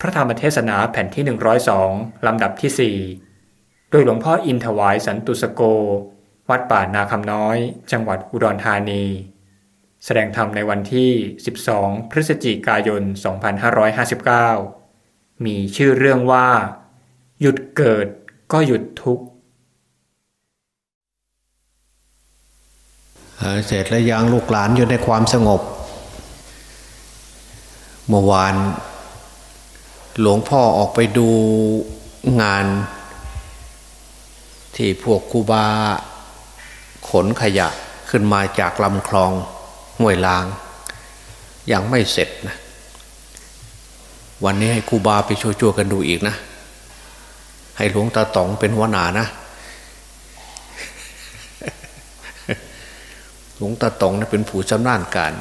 พระธรรมเทศนาแผ่นที่ 102 ลำดับที่ 4 โดยหลวงพ่ออินถวายสันตุสโก วัดป่านาคำน้อย จังหวัดอุดรธานี แสดงธรรมในวันที่ 12 พฤศจิกายน 2559 มีชื่อเรื่องว่า หยุดเกิดก็หยุดทุกข์เอ่อเสร็จแล้วยังลูกหลานอยู่ในความสงบ เมื่อวาน หลวงพ่อออกไปดูงาน ที่พวกคูบา ขนขยะขึ้นมาจากลำคลองห้วยลาง ยังไม่เสร็จนะ วันนี้ให้คูบาไปช่วยๆกันดูอีกนะ ให้หลวงตาต๋องเป็นหัวหน้านะหลวงตาตองนะเป็นผู้ชำนาญการ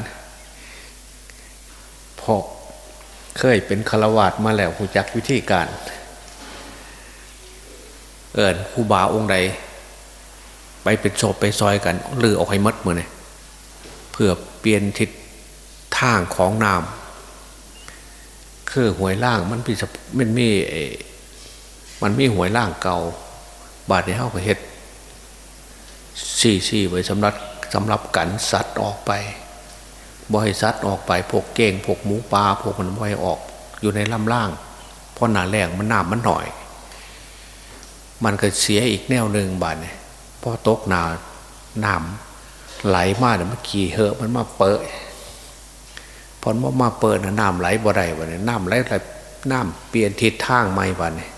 พราะ เคยเป็นฆราวาสมาแล้วผู้จักวิธีการ เอิญครูบาองค์ใดไปเป็นโซไปซอยกันลือออกให้หมดมือเนี่ยเพื่อเปลี่ยนทิศทางของน้ำคือหวยล่างมันมีสมันมีเอ่อมันมีหวยล่างเก่า บาดในเฮาก็เฮ็ดสี่สี่ไว้สำหรับสำหรับกันสัตว์ออกไป บ่ให้สัตว์ออกไปพวกเก้งพวกหมูปลาพวกมันบ่ให้ออกอยู่ในลำล่าง เพราะหนาแรงมันน้ำมันหน่อย มันก็เสียอีกแนวหนึ่งบาดเนี่ยพอตกหนาน้ำไหลมาเนี่ยมันขี่เหอะมันมาเปิดพอมันมาเปิดนะน้ำไหลบ่ได้บาดเนี่ยน้ำไหลไหลน้ำเปลี่ยนทิศทางใหม่บาดเนี่ย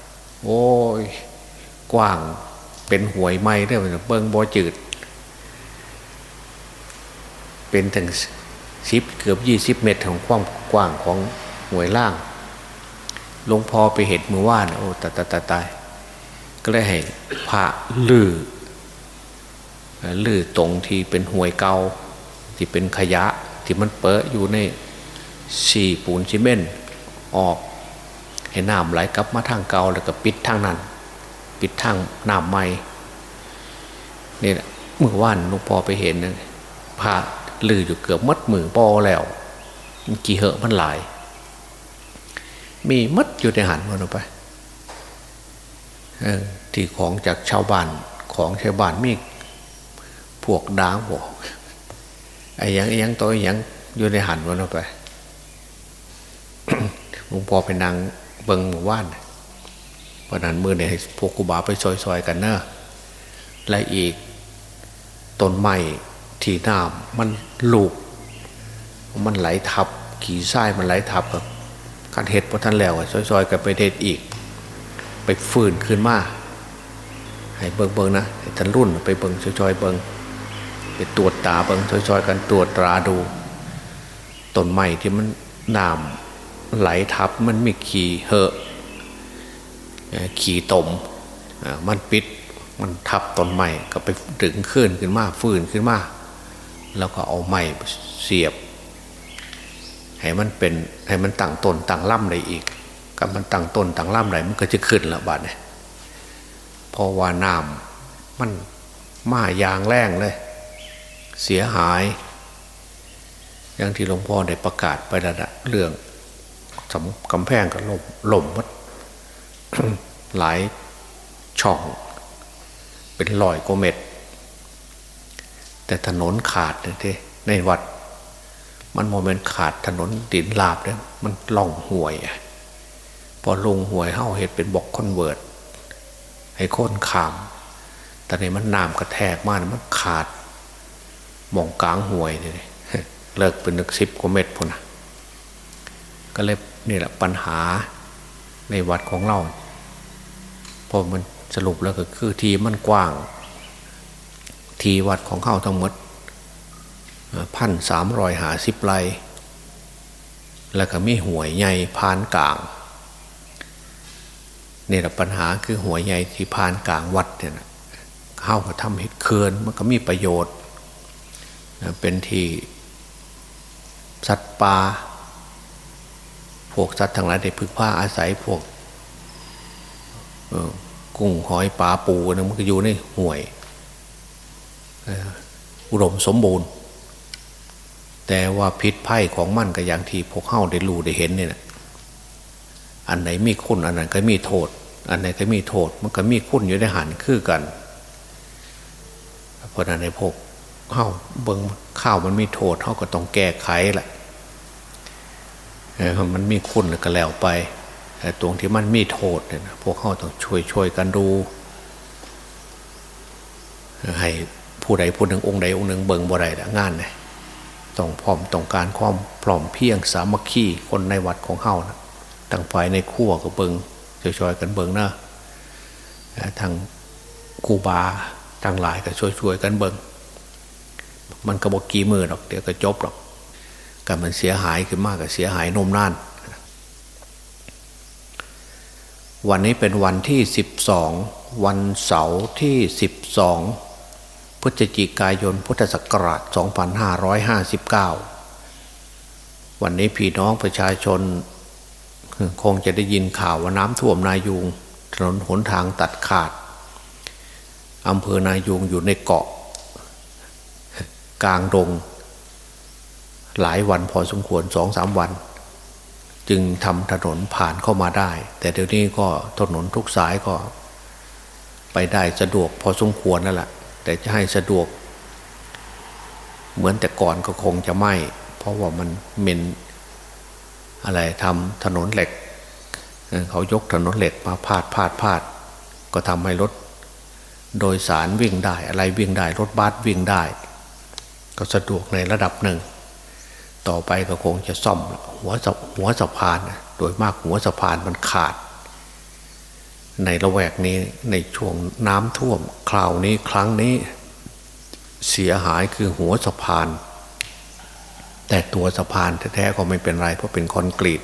โอ้ยกว้างเป็นหวยไม้ได้เลยเบิ้งบ่จืด เป็นถึง สิบเกือบยี่สิบเมตรของความกว้างของหวยล่างหลวงพ่อไปเห็นมือว่านโอ้ตายตายตายก็เลยให้พระลือลือตรงที่เป็นหวยเกาที่เป็นขยะที่มันเปอะอยู่ในสี่ปูนซีเมนต์ออกให้น้ำไหลกลับมาทางเกาแล้วก็ปิดทางนั้น ปิดทางน้ำไม่นี่แหละเมื่อวานหลวงพ่อไปเห็นนะพระ ลืออยู่เกือบมัดมือปอแล้วมันกี่เหอะมันหลาย มีมัดอยู่ในหันมันออกไปที่ของจากชาวบ้านของชาวบ้านมีพวกดางบอกไอ้ยังไอ้ยังตัวไอ้ยังอยู่ในหันมันออกไปหลวงพ่อไปนั่งเบิงหมู่บ้านเพราะนั้นมือเนี่ยพวกกูบาไปซอยๆกันเนอะและอีกต้นไม้ ที่น้ำมันลูก มันไหลทับ ขี่ทรายมันไหลทับกับการเห็ดพอท่านแล้วอะซอยๆกันไปเด็ดอีก ไปฟื้นขึ้นมาให้เบิงเบิงๆนะให้ท่านรุ่นไปเบิงซอยๆเบิงไปตรวจตาเบิงซอยๆกันตรวจตราดูต้นไม้ที่มันน้ำไหลทับมันมีขี่เหอะขี่ตมอ่ามันปิดมันทับต้นไม้ก็ไปดึงขึ้นขึ้นมาฟื้นขึ้นมา แล้วก็เอาไม้เสียบ ให้มันเป็นให้มันตั้งต้นตั้งล่ำได้อีกก็มันตั้งต้นตั้งล่ำได้มันก็จะขึ้นละบาดเนี่ยพราะว่าน้ำมันมายางแรงเลย เสียหาย อย่างที่หลวงพ่อได้ประกาศไปแล้วนะเรื่องสำกำแพงกับลมลมมัดหลายช่อง เป็นลอยกว่าเม็ด แต่ถนนขาดเนี่ยทีในวัด มันโมเมนต์ขาดถนนดินลาบเนี่ยมันล่องห่วยอะพอลงห่วยเฮาเห็ดเป็นบอกคอนเวิร์ตให้ค้นขาม แต่ในมันน้ำกระแทกมากมันขาดมองกลางห่วยเนี่ยเลิกเป็นหนึกสิบกว่าเม็ดพุ่นนะก็เลยนี่แหละปัญหาในวัดของเราพอมันสรุปแล้วก็คือทีมันกว้าง ทีวัดของเข้าทั้งหมดพันสามรอยหาสิบไรแล้วก็มีหวยใหญ่พานกลางนี่แหละปัญหาคือหวยใหญ่ที่พานกลางวัดเนี่ยนะเข้าก็ทำเห็ดเคือนมันก็มีประโยชน์ เป็นที่สัตว์ป่าพวกสัตว์ทั้งหลายได้พึ่งผ้าอาศัยพวกกุ้งหอยปลาปูนะมันก็อยู่ในห่วย อุดมสมบูรณ์ แต่ว่าพิษภัยของมันก็อย่างที่พวกเข้าได้รู้ได้เห็นเนี่ยนะอันไหนมีคุณอันนั้นก็มีโทษ อันไหนก็มีโทษ มันก็มีคุณอยู่ในหันคือกันเพราะนั้นในพวกข้าวเบิงข้าวมันมีโทษเขาก็ต้องแก้ไขแหละมันมีคุณก็แล้วไปแต่ตรงที่มันมีโทษเนี่ยพวกเขาต้องช่วยช่วยกันดูให้ ผู้ใดผู้หนึ่งองค์ใดองค์หนึ่งเบิงบ่ได้ละงานเนี่ยต้องพร้อมต้องการความพร้อมเพียงสามัคคีคนในวัดของเฮานะตั้งฝ่ายในครัวก็เบิงช่วยๆกันเบิงนะทางครูบาทั้งหลายก็ช่วยๆกันเบิงมันก็บอกกี่มือหรอกเดี๋ยวก็จบหรอกการมันเสียหายขึ้นมากก็เสียหายนมนาน วันนี้เป็นวันที่12วันเสาร์ที่12 พฤศจิกายนพุทธศักราช 2559 วันนี้พี่น้องประชาชน คงจะได้ยินข่าวว่าน้ำท่วมนายูงถนนหนทางตัดขาดอำเภอนายูงอยู่ในเกาะ กลางดง หลายวันพอสมควรสองสามวัน จึงทำถนนผ่านเข้ามาได้ แต่เดี๋ยวนี้ก็ถนนทุกสายก็ ไปได้สะดวกพอสมควรนั่นแหละ แต่จะให้สะดวก เหมือนแต่ก่อนก็คงจะไม่ เพราะว่ามันเหม็นอะไรทำถนนเหล็ก เขายกถนนเหล็กมาพาดพาดพาด ก็ทำให้รถ โดยสารวิ่งได้ อะไรวิ่งได้ รถบัสวิ่งได้ ก็สะดวกในระดับหนึ่ง ต่อไปก็คงจะซ่อมหัวสะหัวสะพาน โดยมากหัวสะพานมันขาด ในละแวกนี้ในช่วงน้ำท่วมคราวนี้ครั้งนี้ เสียหายคือหัวสะพาน แต่ตัวสะพานแท้ๆก็ไม่เป็นไรเพราะเป็นคอนกรีต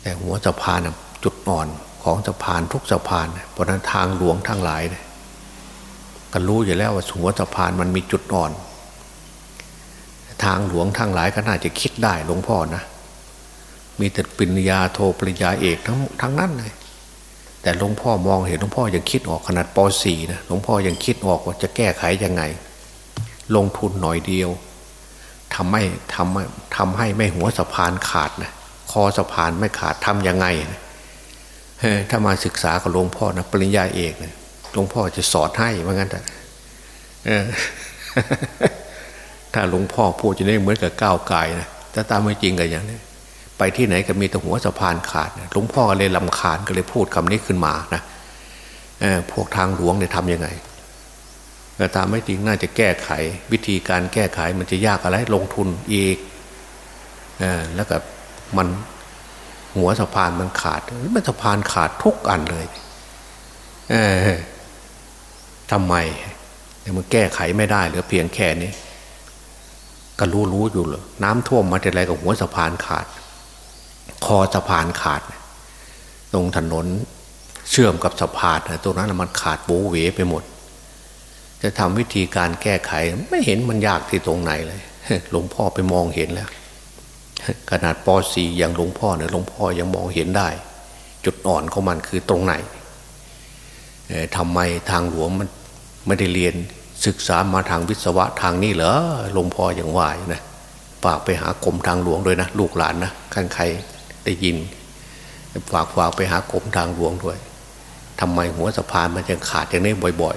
แต่หัวสะพานจุดอ่อนของสะพานทุกสะพานเพราะนั้นทางหลวงทั้งหลายก็รู้อยู่แล้วว่าหัวสะพานมันมีจุดอ่อน ทางหลวงทั้งหลายก็น่าจะคิดได้หลวงพ่อนะมีแต่ปริญญาโทปริญญาเอกทั้งทั้งนั้นเลย แต่หลวงพ่อมองเห็นหลวงพ่อยังคิดออกขนาดป .4 นะหลวงพ่อยังคิดออกว่าจะแก้ไขยังไง ลงทุนหน่อยเดียวทำให้ทำทำให้ไม่หัวสะพานขาดนะคอสะพานไม่ขาดทำยังไงนะถ้ามาศึกษากับหลวงพ่อนะปริญญาเอกนะหลวงพ่อจะสอนให้ว่างั้นแต่ถ้าหลวงพ่อพูดจะได้เหมือนกับก้าวไกลนะแต่ตามไม่จริงกันอย่างนี้ ไปที่ไหนก็มีแต่หัวสะพานขาดหลวงพ่อก็เลยลำคาญก็เลยพูดคำนี้ขึ้นมานะพวกทางหลวงเนี่ยทำยังไงแต่ตามไม่จริงน่าจะแก้ไข วิธีการแก้ไขมันจะยากอะไรลงทุนอีกอแล้วก็มันหัวสะพานมันขาดมันสะพานขาดทุกอันเลยเออทำไมมันแก้ไขไม่ได้หลือเพียงแค่นี้ก็รู้รู้อยู่เลยน้ำท่วมมาแต่ไรกับหัวสะพานขาด คอสะพานขาด ตรงถนนเชื่อมกับสะพานตรงนั้นมันขาดโบเวไปหมด จะทำวิธีการแก้ไขไม่เห็นมันยากที่ตรงไหนเลยหลวงพ่อไปมองเห็นแล้ว ขนาดป .4 อย่างหลวงพ่อเนี่ยหลวงพ่อยังมองเห็นได้ จุดอ่อนของมันคือตรงไหนทำไมทางหลวงมันไม่ได้เรียนศึกษามาทางวิศวะทางนี้เหรอหลวงพ่ออย่างว่านะฝากไปหากรมทางหลวงด้วยนะ ลูกหลานนะขันใคร ได้ยินฝากฝากไปหากรมทางหลวงด้วยทำไมหัวสะพานมันยังขาดอย่างนี้บ่อย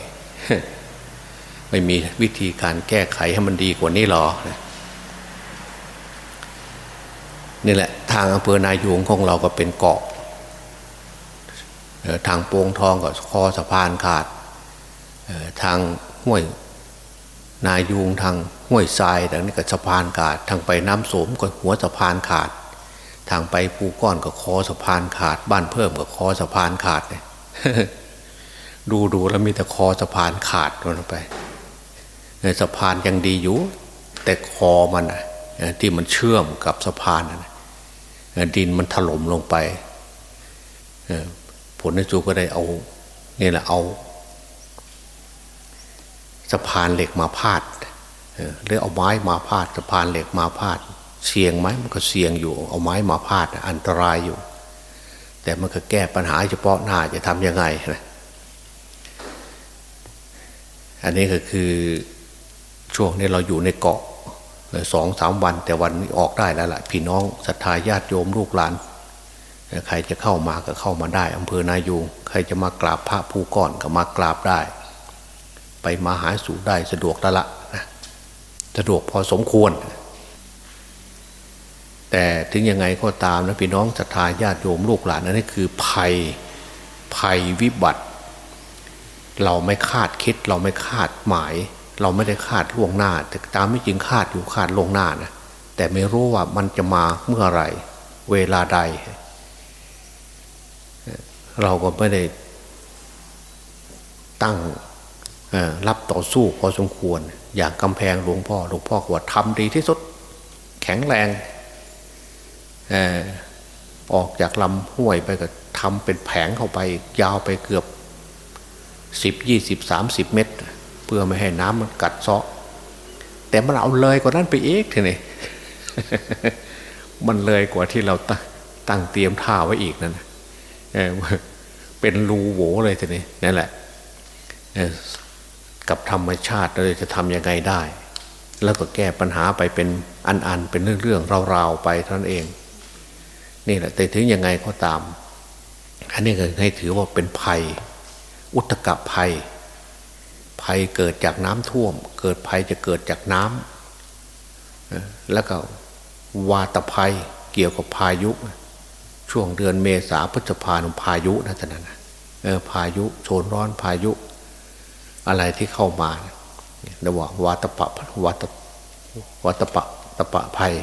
ๆ ไม่มีวิธีการแก้ไขให้มันดีกว่านี้หรอนี่แหละ ทางอำเภอนายูงของเราก็เป็นเกาะทางโป่งทองก็คอสะพานขาดทางห้วยนายูงทางห้วยทรายแต่นี่ก็สะพานขาด ทางไปน้ำโสมก็หัวสะพานขาด ทางไปภูก้อนก็คอสะพานขาด บ้านเพิ่มก็คอสะพานขาดเนี่ยดูดูแล้วมีแต่คอสะพานขาดลงไปสะพานยังดีอยู่ แต่คอมันอะที่มันเชื่อมกับสะพานดินมันถล่มลงไปผลในจูก็ได้เอานี่แหละเอาสะพานเหล็กมาพาดหรือเอาไม้มาพาดสะพานเหล็กมาพาด เสี่ยงไหมมันก็เสี่ยงอยู่ เอาไม้มาพาดอันตรายอยู่ แต่มันก็แก้ปัญหาเฉพาะหน้าจะทำยังไงนะอันนี้ก็คือช่วงนี้เราอยู่ในเกาะสองสามวัน แต่วันนี้ออกได้แล้วล่ะ พี่น้องศรัทธาญาติโยมลูกหลาน ใครจะเข้ามาก็เข้ามาได้อำเภอนายูงใครจะมากราบพระภูก่อนก็มากราบได้ ไปมาหาสู่ได้สะดวกแล้วละนะสะดวกพอสมควร แต่ถึงยังไงก็ตามนะพี่น้องศรัทธาญาติโยมลูกหลานนั่นคือภัยภัยวิบัติ เราไม่คาดคิดเราไม่คาดหมาย เราไม่ได้คาดล่วงหน้า แต่ตามไม่จริงคาดอยู่คาดล่วงหน้านะแต่ไม่รู้ว่ามันจะมาเมื่อไหร่ เวลาใด เราก็ไม่ได้ตั้งรับต่อสู้พอสมควร อย่างกำแพงหลวงพ่อหลวงพ่อว่าทำดีที่สุด แข็งแรง ออกจากลำห้วยไปก็ทำเป็นแผงเข้าไป ยาวไปเกือบสิบยี่สิบสามสิบเมตร เพื่อไม่ให้น้ำมันกัดเซาะ แต่มันเอาเลยกว่านั้นไปอีกทีนี่มันเลยกว่าที่เราตั้งตั้งเตรียมท่าไว้อีกนั่นเเป็นรูโหวเลยทีนี้นั่นแหละกับธรรมชาติเราจะทำยังไงได้ แล้วก็แก้ปัญหาไปเป็นอันๆเป็นเรื่องๆราวๆไปเท่านั้นเอง นี่แหละแต่ถึงยังไงก็ตาม อันนี้ก็ให้ถือว่าเป็นภัย อุตกะภัย ภัยเกิดจากน้ำท่วม เกิดภัยจะเกิดจากน้ำแล้วก็วาตภัยเกี่ยวกับพายุ ช่วงเดือนเมษาพฤษภาคมพายุนะท่านนะเออพายุโซนร้อนพายุ อะไรที่เข้ามาระหว่างวาตปะวาตวาตปะตปะภัย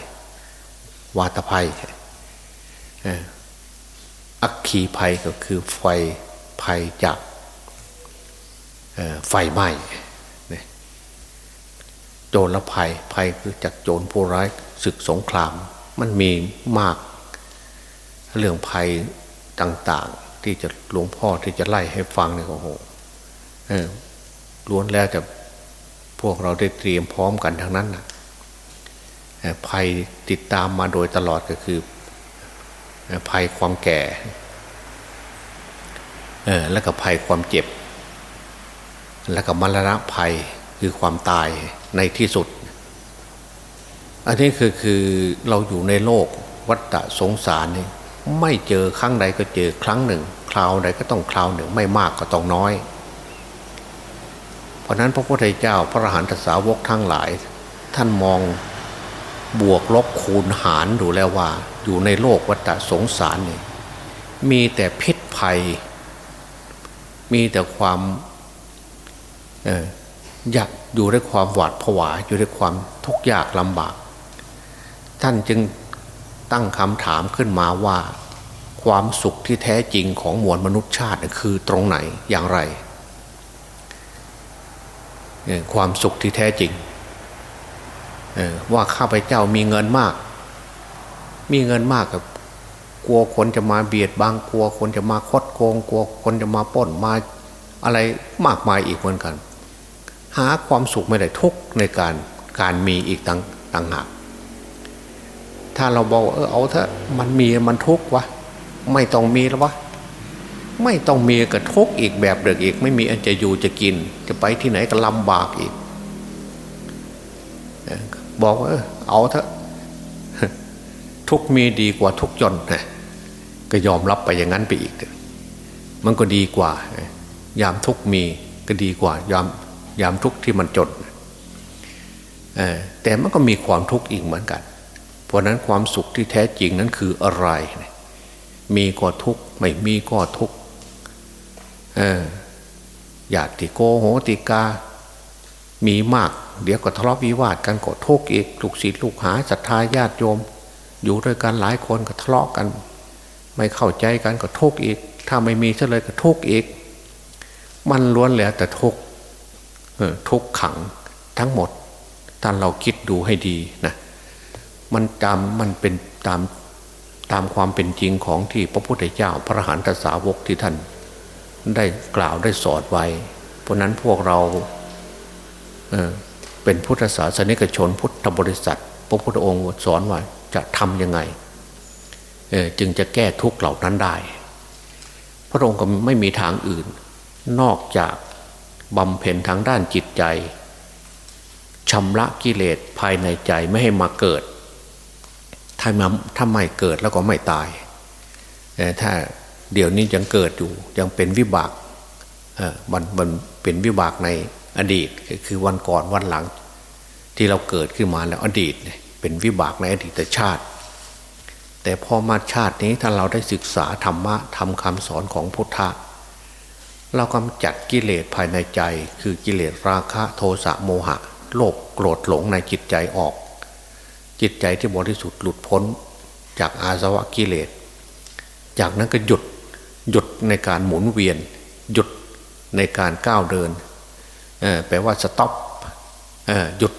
วาตภัย อักขีภัยก็คือไฟภัยจากไฟไหม้โจรภัยภัยคือจากโจรผู้ร้ายศึกสงคราม มันมีมากเรื่องภัยต่างๆ ที่จะหลวงพ่อที่จะไล่ให้ฟังเนี่ยโอ้โหล้วนแล้วแต่พวกเราได้เตรียมพร้อมกันทั้งนั้นนะภัยติดตามมาโดยตลอดก็คือ ภัยความแก่แล้วก็ภัยความเจ็บ แล้วก็มรณะภัยคือความตายในที่สุด อันนี้คือคือเราอยู่ในโลกวัฏสงสารนี่ไม่เจอครั้งใดก็เจอครั้งหนึ่ง คราวใดก็ต้องคราวหนึ่ง ไม่มากก็ต้องน้อย เพราะนั้นพระพุทธเจ้าพระอรหันตสาวกทั้งหลาย ท่านมอง บวกลบคูณหารดูแล้วว่า อยู่ในโลกวัฏสงสารนี่มีแต่พิษภัย มีแต่ความอยากอยู่ด้วยความหวาดผวาอยู่ด้วยความทุกข์ยากลำบาก ท่านจึงตั้งคำถามขึ้นมาว่า ความสุขที่แท้จริงของมวลมนุษยชาติคือตรงไหนอย่างไร ความสุขที่แท้จริง ว่าข้าพเจ้ามีเงินมาก มีเงินมากกับกลัวคนจะมาเบียดบังกลัวคนจะมาคดโกงกลัวคนจะมาป้นมาอะไรมากมายอีกเหมือนกัน หาความสุขไม่ได้ทุกในการการมีอีกต่างต่างหากถ้าเราบอกเออเอาเถอะมันมีมันทุกวะไม่ต้องมีแล้ววะไม่ต้องมีกับทุกอีกแบบเดิกอีก ไม่มีอันจะอยู่จะกิน จะไปที่ไหนก็ลำบากอีก บอกว่าเอาเถอะทุกมีดีกว่าทุกจนนะก็ยอมรับไปอย่างนั้นไปอีก มันก็ดีกว่า ยามทุกมีก็ดีกว่ายามยามทุกที่มันจนแต่มันก็มีความทุกข์อีกเหมือนกัน เพราะนั้นความสุขที่แท้จริงนั้นคืออะไร มีก็ทุกข์ไม่มีก็ทุกข์อยากติโกโหติกา มีมาก เดี๋ยวก็ทะเลาะวิวาทกันก็ทุกข์อีกลูกศิษย์ลูกหาศรัทธาญาติโยม อยู่ด้วยกันหลายคนก็ทะเลาะกัน ไม่เข้าใจกันก็ทุกข์อีก ถ้าไม่มีเฉลยก็ทุกข์อีก มันล้วนแล้วแต่ทุกข์ทุกขังทั้งหมดท่านเราคิดดูให้ดีนะมันตามมันเป็นตามตามความเป็นจริงของที่พระพุทธเจ้าพระหันตสาวกที่ท่านได้กล่าวได้สอนไว้ เพราะนั้นพวกเราเเป็นพุทธศาสนิกชนพุทธบริษัท พระพุทธองค์สอนว่าจะทำยังไงจึงจะแก้ทุกข์เหล่านั้นได้ พระองค์ก็ไม่มีทางอื่น นอกจากบำเพ็ญทางด้านจิตใจชำระกิเลสภายในใจไม่ให้มาเกิด ถ้าถ้าไม่เกิดแล้วก็ไม่ตายแต่ถ้าเดี๋ยวนี้ยังเกิดอยู่ยังเป็นวิบากมันมันเป็นวิบากใน อดีตก็คือวันก่อนวันหลัง ที่เราเกิดขึ้นมาแล้วอดีตเป็นวิบากในอดีตชาติ แต่พอมาชาตินี้ถ้าเราได้ศึกษาธรรมะทำคำสอนของพุทธะเรากำจัดกิเลสภายในใจ คือกิเลสราคะโทสะโมหะ โลภโกรธหลงในจิตใจออก จิตใจที่บริสุทธิ์หลุดพ้นจากอาสวะกิเลส จากนั้นก็หยุดหยุดในการหมุนเวียน หยุดในการก้าวเดิน แปลว่าสต็อปหยุด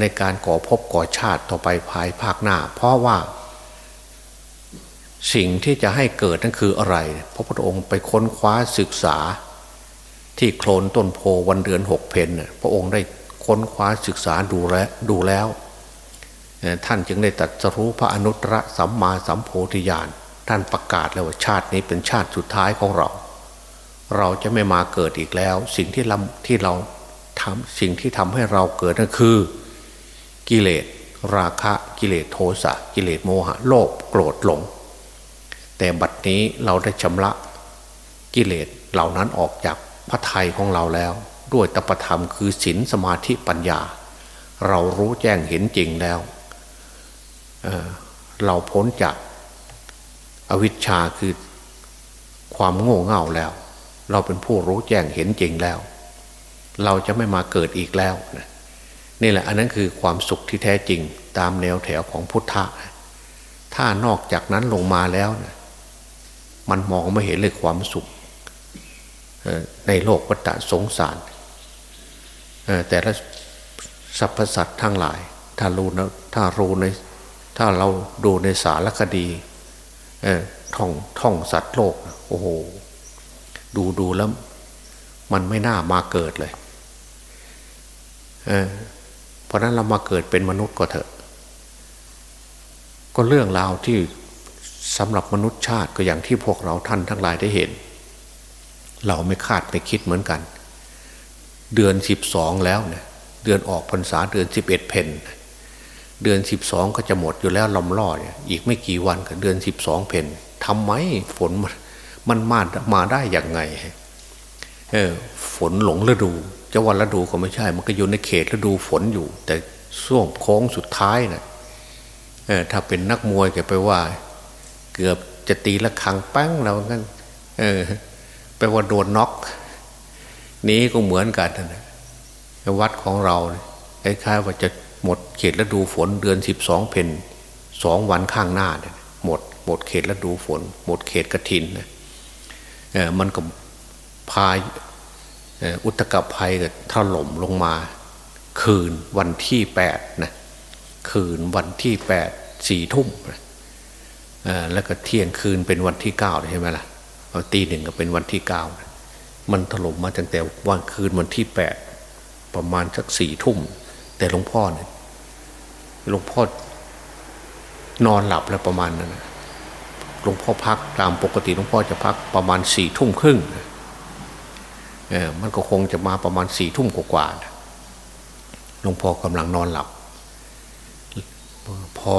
ในการก่อภพก่อชาติต่อไปภายภาคหน้า เพราะว่าสิ่งที่จะให้เกิดนั่นคืออะไรพระพุทธองค์ไปค้นคว้าศึกษา ที่โคลนต้นโพวันเดือนหกเพนพระองค์ได้ค้นคว้าศึกษาดูแลดูแล้ว ท่านจึงได้ตัดสรู้พระอนุตตรสัมมาสัมโพธิญาณท่านประกาศแล้วว่าชาตินี้เป็นชาติสุดท้ายของเรา เราจะไม่มาเกิดอีกแล้ว สิ่งที่เราที่เราทำสิ่งที่ทำให้เราเกิดนั่นคือ กิเลสราคะกิเลสโทสะกิเลสโมหะโลภโกรธหลง แต่บัดนี้เราได้ชำระกิเลสเหล่านั้นออกจากพระทัยของเราแล้ว ด้วยตปธรรมคือศีลสมาธิปัญญา เรารู้แจ้งเห็นจริงแล้วเเราพ้นจากอวิชชาคือความโง่เง่าแล้ว เราเป็นผู้รู้แจ้งเห็นจริงแล้ว เราจะไม่มาเกิดอีกแล้วนะนี่แหละอันนั้นคือความสุขที่แท้จริงตามแนวแถวของพุทธะ ถ้านอกจากนั้นลงมาแล้วนะมันมองไม่เห็นเลยความสุขในโลกวัฏสงสาร แต่ละสรรพสัตว์ทั้งหลาย ถ้ารู้นะถ้ารู้ในถ้าเราดูในสารคดีท่องท่องสัตว์โลก โอ้โห ดูดูแล้ว มันไม่น่ามาเกิดเลยเออเพราะนั้นเรามาเกิดเป็นมนุษย์ก็เถอะ ก็เรื่องราวที่สำหรับมนุษย์ชาติก็อย่างที่พวกเราท่านทั้งหลายได้เห็น เราไม่คาดไม่คิดเหมือนกัน เดือนสิบสองแล้วเนี่ยเดือนออกพรรษาเดือนสิบเอ็ดเพนเดือนสิบสองก็จะหมดอยู่แล้วลำล่อเนี่ยอีกไม่กี่วันก็เดือนสิบสองเพนทำไมฝนมัน มันมามาได้อย่างไงเออฝนหลงฤดูจะวันฤดูก็ไม่ใช่ มันก็อยู่ในเขตฤดูฝนอยู่ แต่ช่วงโค้งสุดท้ายนะ่ะเออถ้าเป็นนักมวยก็ไปว่า เกือบจะตีละครังแป้งแล้วงั้นเออไปว่าโดนน็อก นี้ก็เหมือนกันนะวัดของเราคล้ายๆว่าจะหมดเขตฤดูฝนเดือนสิบสองเพนสองวันข้างหน้าเนี่ยหมดหมดเขตฤดูฝน หมดเขตกระถินนะ มันก็พายอุตกภัยก็ถล่มลงมา คืนวันที่แปดนะคืนวันที่แปดสี่ทุ่มนะแล้วก็เที่ยงคืนเป็นวันที่เก้าใช่ไหมล่ะตีหนึ่งก็เป็นวันที่เก้านะมันถล่มมาตั้งแต่วันคืนวันที่แปดประมาณสักสี่ทุ่ม แต่หลวงพ่อเนี่ยหลวงพ่อนอนหลับแล้วประมาณนั้น หลวงพ่อพักตามปกติหลวงพ่อจะพักประมาณสี่ทุ่มครึ่งเออมันก็คงจะมาประมาณสี่ทุ่มกว่าหลวงพ่อกำลังนอนหลับ พอ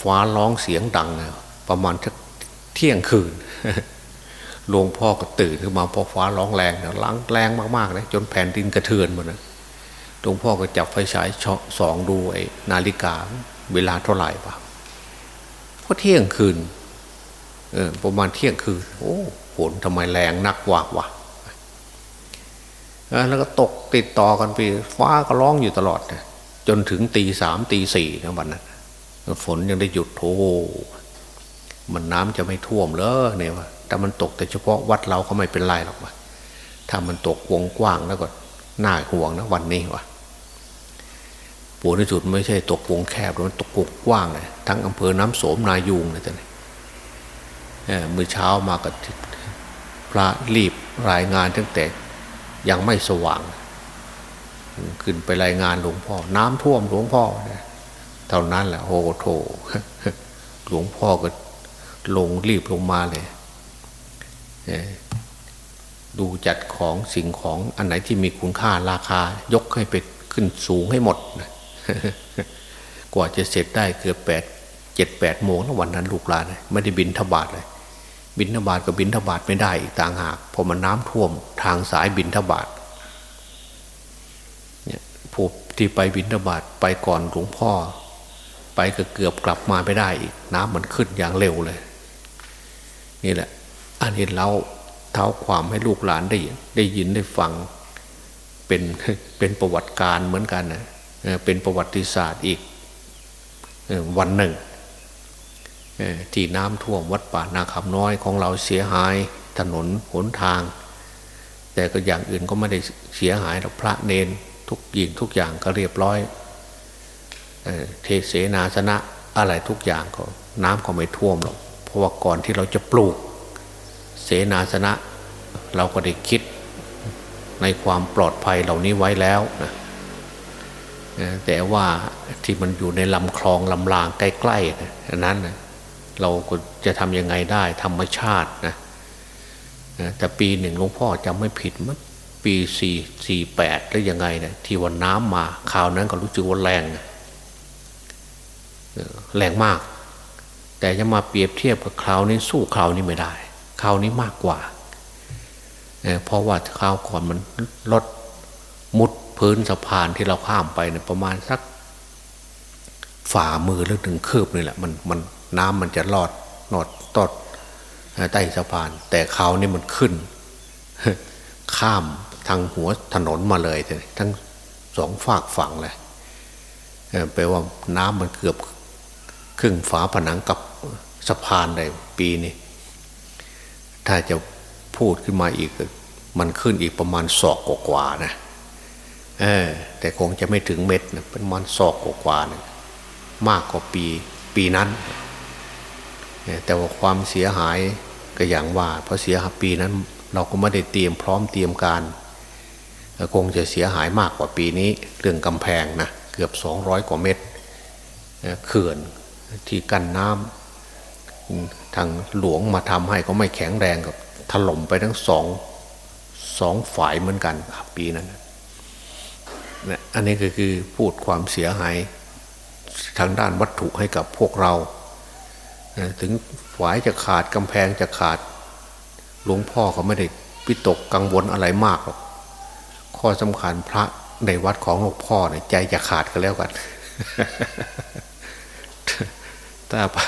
ฟ้าร้องเสียงดังประมาณเที่ยงคืนหลวงพ่อก็ตื่นขึ้นมาพอฟ้าร้องแรงล้างแรงมากๆเลยจนแผ่นดินกระเทือนหมดนะหลวงพ่อก็จับไฟฉายสองดูไอ้นาฬิกาเวลาเท่าไหร่ปะก็เที่ยงคืน เออประมาณเที่ยงคืนโอ้ฝนทำไมแรงนักวะวะแล้วก็ตกติดต่อกันไปฟ้าก็ร้องอยู่ตลอดจนถึงตีสามตีสี่นะวันนั้นฝนยังได้หยุดโธมันน้ำจะไม่ท่วมเลยเนี่ยวะแต่มันตกแต่เฉพาะวัดเราเขาไม่เป็นไรหรอกวะถ้ามันตกวงกว้างแล้วก็น่าห่วงนะวันนี้วะปูในสุดไม่ใช่ตกวงแคบมันตกวงกว้างเลยทั้งอำเภอน้ำโสมนายูงเลยจ้ะเนี่ย มือเช้ามาก็พระรีบรายงานตั้งแต่ยังไม่สว่าง ขึ้นไปรายงานหลวงพ่อ น้ำท่วมหลวงพ่อเท่านั้นแหละโอ้โถหลวงพ่อก็ลงรีบลงมาเลยดูจัดของสิ่งของอันไหนที่มีคุณค่าราคายกให้ไปขึ้นสูงให้หมดกว่าจะเสร็จได้เกือบแปดเจ็ดแปดโมงแล้ววันนั้นลูกหลานเลยไม่ได้บินทบาทเลย บินทบาทก็บินทบาทไม่ได้อีกต่างหากเพราะมันน้ำท่วมทางสายบินทบาทเนี่ยผู้ที่ไปบินทบาทไปก่อนหลวงพ่อ ไปก็เกือบกลับมาไม่ได้อีกน้ำมันขึ้นอย่างเร็วเลย นี่แหละ อันนี้เราเท้าความให้ลูกหลานได้ได้ยินได้ฟังเป็นเป็นประวัติการเหมือนกันนะเออเป็นประวัติศาสตร์อีกวันหนึ่ง ที่น้ำท่วมวัดป่านาคำน้อยของเราเสียหายถนนหนทาง แต่ก็อย่างอื่นก็ไม่ได้เสียหายหรอกพระเนนทุกยิงทุกอย่างก็เรียบร้อยเอเทเสนาสนะอะไรทุกอย่างก็น้ำก็ไม่ท่วมหรอกเพราะว่าก่อนที่เราจะปลูก เสนาสนะ เราก็ได้คิดในความปลอดภัยเหล่านี้ไว้แล้วนะแต่ว่าที่มันอยู่ในลำคลองลำรางใกล้ๆนะนั้นนะ เราก็จะทำยังไงได้ ธรรมชาตินะแต่ปีหนึ่งหลวงพ่อจำไม่ผิดมั้งปีสี่สี่แปดหรือยังไงนะที่วันน้ำมาคราวนั้นก็รู้สึกว่าแรงนะแรงมาก แต่จะมาเปรียบเทียบกับคราวนี้สู้คราวนี้ไม่ได้คราวนี้มากกว่าเอ่อเพราะว่าคราวก่อนมันลดมุดพื้นสะพานที่เราข้ามไปเนี่ยประมาณสักฝ่ามือหรือถึงคืบนี่แหละมันมัน น้ำมันจะลอดลอดตอดใต้สะพาน แต่คราวนี้มันขึ้น ข้ามทางหัวถนนมาเลยเลยทั้งสองฝากฝั่งเลยแปลว่าน้ำมันเกือบครึ่งฝาผนังกับสะพานเลยปีนี้ถ้าจะพูดขึ้นมาอีก มันขึ้นอีกประมาณศอกกว่าๆนะเออแต่คงจะไม่ถึงเม็ดนะเป็นประมันศอกกว่าๆนะมากกว่าปีปีนั้น แต่ว่าความเสียหายก็อย่างว่า เพราะเสียหายปีนั้นเราก็ไม่ได้เตรียมพร้อมเตรียมการคงจะเสียหายมากกว่าปีนี้ เรื่องกำแพงนะเกือบ 200 กว่าเม็ดเขื่อนที่กั้นน้ำทางหลวงมาทำให้ก็ไม่แข็งแรงกับถล่มไปทั้งสองสองฝ่ายเหมือนกันปีนั้นนะอันนี้ก็คือพูดความเสียหายทางด้านวัตถุให้กับพวกเรา ถึงฝายจะขาดกำแพงจะขาด หลวงพ่อเขาไม่ได้พิตกกังวลอะไรมากหรอกข้อสำคัญพระในวัดของหลวงพ่อเนี่ยใจจะขาดกันแล้วกัน ถ้าพระ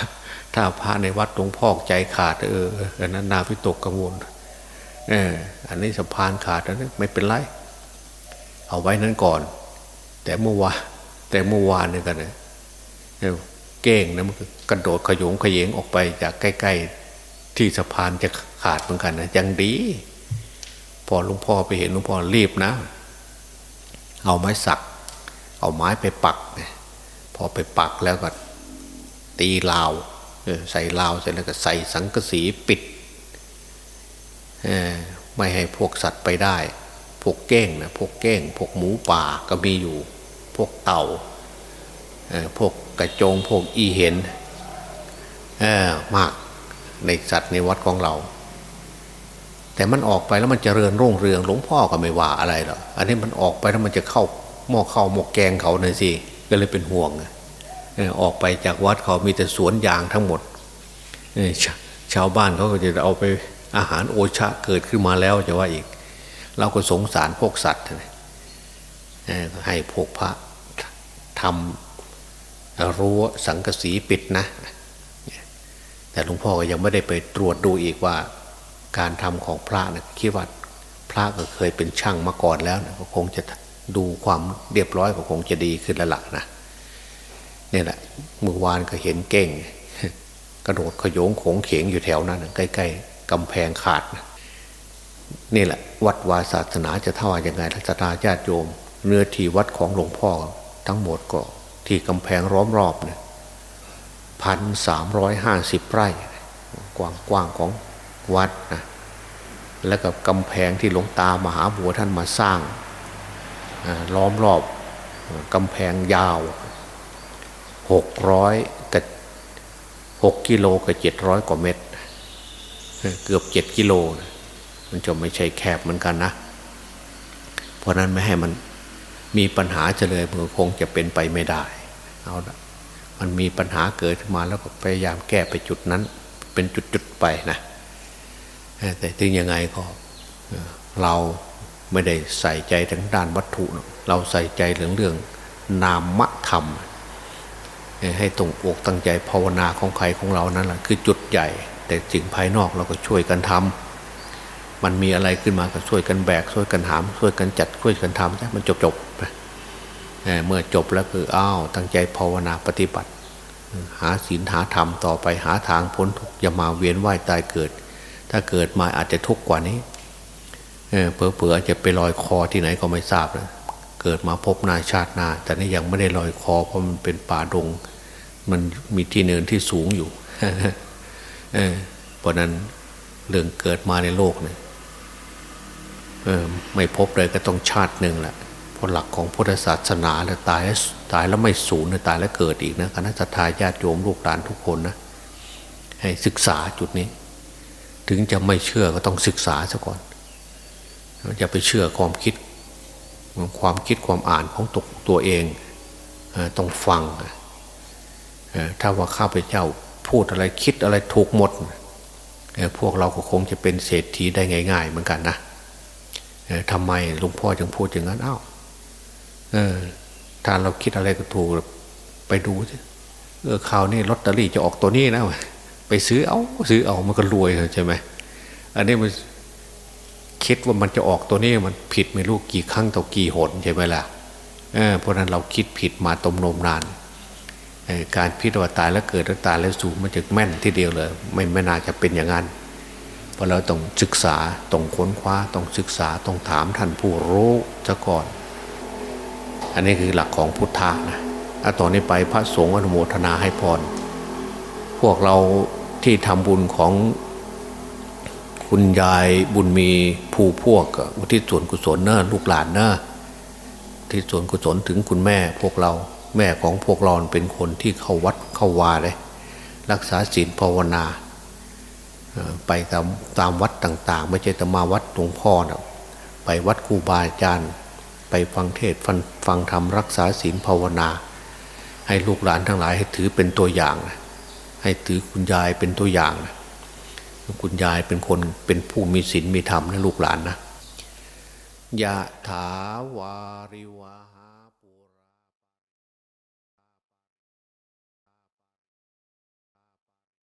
ถ้าพระในวัดหลวงพ่อใจขาด เอออันนั้นนาพิตกกังวลเอออันนี้สะพานขาดอันนี้ไม่เป็นไร เอาไว้นั้นก่อน แต่เมื่อวานแต่เมื่อวานเนี่ยกันเนี่ย ก้งนะมันกระโดดขยงขยงออกไปจากใกล้ ๆ ที่สะพานจะขาดเหมือนกันนะยังดี พอหลวงพ่อไปเห็นหลวงพ่อรีบนะ เอาไม้สัก เอาไม้ไปปักพอไปปักแล้วก็ ตีลาวใส่ลาวเสร็จแล้วก็ใส่สังกะสีปิดไม่ให้พวกสัตว์ไปได้ พวกเก้งนะพวกเก้ง พวกหมูป่าก็มีอยู่ พวกเต่า พวกกระจงพวกอีเห็นมากในสัตว์ในวัดของเรา แต่มันออกไปแล้วมันจเจริญรุ่งเรืองหลวงพ่อก็ไม่ว่าอะไรหรอกอันนี้มันออกไปแล้วมันจะเข้าหม้อข้าวหม้อแกงเขาหน่อยสิก็เลยเป็นห่วงออกไปจากวัดเขามีแต่สวนยางทั้งหมดชาชาวบ้านเขาก็จะเอาไปอาหารโอชะเกิดขึ้นมาแล้วจะว่าอีก เราก็สงสารพวกสัตว์ให้พวกพระทำ รั้วสังกสีปิดนะ แต่หลวงพ่อก็ยังไม่ได้ไปตรวจดูอีกว่า การทำของพระนะคิดว่าพระก็เคยเป็นช่างมาก่อนแล้วนะก็คงจะดูความเรียบร้อยก็คงจะดีขึ้นล้วล่ะนะนี่แหละเมื่อวานก็เห็นเก้งกระโดดขโยงโขงเขงอยู่แถวนั้นใกล้ๆกำแพงขาดนะนี่แหละ วัดวาศาสนาจะเท่าอยังไงรัชตาญาติโยม เนื้อที่วัดของหลวงพ่อทั้งหมดก็ ที่กำแพงล้อมรอบเนี่ยพันสามร้อยห้าสิบไร่กว้างๆของวัดนะแล้วกับกำแพงที่หลวงตามหาบัวท่านมาสร้างล้อมรอบกำแพงยาวหกร้อยกับหกกิโลกับเจ็ดร้อยกว่าเมตร เกือบเจ็ดกิโลนะมันจะไม่ใช่แคบเหมือนกันนะ เพราะนั้นไม่ให้มันมีปัญหาเฉลยมันคงจะเป็นไปไม่ได้ เอาละมันมีปัญหาเกิดขึ้นมาแล้วก็พยายามแก้ไปจุดนั้น เป็นจุดๆไปนะแต่ถึงยังไงก็เราไม่ได้ใส่ใจทางด้านวัตถุ เราใส่ใจเรื่องเรื่องนามธรรม ให้ตรงอกตั้งใจภาวนาของใครของเรานั่นแหละคือจุดใหญ่ แต่สิ่งภายนอกเราก็ช่วยกันทำมันมีอะไรขึ้นมาก็ช่วยกันแบกช่วยกันหามช่วยกันจัดช่วยกันทำใช่มันจบจบๆไป เมื่อจบแล้วคืออ้าวตั้งใจภาวนาปฏิบัติ หาศีลหาธรรมต่อไปหาทางพ้นทุกข์อย่ามาเวียนว่ายตายเกิด ถ้าเกิดมาอาจจะทุกข์กว่านี้เออเผื่อๆอาจจะไปลอยคอที่ไหนก็ไม่ทราบเลยเกิดมาพบนาชาตินาแต่นี่ยังไม่ได้ลอยคอเพราะมันเป็นป่าดง มันมีที่เนินที่สูงอยู่เพราะนั้นเรื่องเกิดมาในโลกเนี่ยไม่พบเลยก็ต้องชาติหนึ่งแหละ เพราะหลักของพุทธศาสนาแล้วตายแล้วตายแล้วไม่สูญนะตายแล้วเกิดอีกนะคณะทาญาติโยมลูกหลานทุกคนนะให้ศึกษาจุดนี้ ถึงจะไม่เชื่อก็ต้องศึกษาซะก่อนอย่าไปเชื่อความคิด ความคิดความอ่านของตัวตัวเองต้องฟังถ้าว่าข้าพเจ้าพูดอะไรคิดอะไรถูกหมดพวกเราก็คงจะเป็นเศรษฐีได้ง่าย ๆ เหมือนกันนะทำไมหลวงพ่อจึงพูดอย่างนั้นอ้าว เออถ้าเราคิดอะไรก็ถูกไปดูสิเออข่าวนี้ลอตเตอรี่จะออกตัวนี้นะไปซื้อเอาซื้อเอามันก็รวยใช่ไหมอันนี้มันคิดว่ามันจะออกตัวนี้มันผิดไม่รู้กี่ครั้งต่อกี่หนใช่ไหมล่ะเออเพราะนั้นเราคิดผิดมาตมนมนานการพิจารณาตายแล้วเกิดแล้วตายแล้วสูญมันจะแม่นที่เดียวเลย ไม่ไม่น่าจะเป็นอย่างนั้นเพราะเราต้องศึกษาต้องค้นคว้าต้องศึกษาต้องถามท่านผู้รู้ซะก่อน อันนี้คือหลักของพุทธะนะถ้าต่อนนี้ไปพระสงฆ์อนุโมทนาให้พร พวกเราที่ทำบุญของคุณยายบุญมีผู้พวกอุทิศส่วนกุศลเนอะลูกหลานเนอะที่ส่วนกุศลถึงคุณแม่พวกเราแม่ของพวกเราเป็นคนที่เข้าวัดเข้าวาเลย รักษาศีลภาวนาไปตามตามวัดต่าง ๆ ไม่ใช่แต่มาวัดหลวงพ่อนะไปวัดครูบาอาจารย์ ไปฟังเทศฟังฟังธรรมรักษาศีลภาวนา ให้ลูกหลานทั้งหลายให้ถือเป็นตัวอย่างนะให้ถือคุณยายเป็นตัวอย่างนะคุณยายเป็นคนเป็นผู้มีศีลมีธรรมนะลูกหลานนะยะถาวาริวา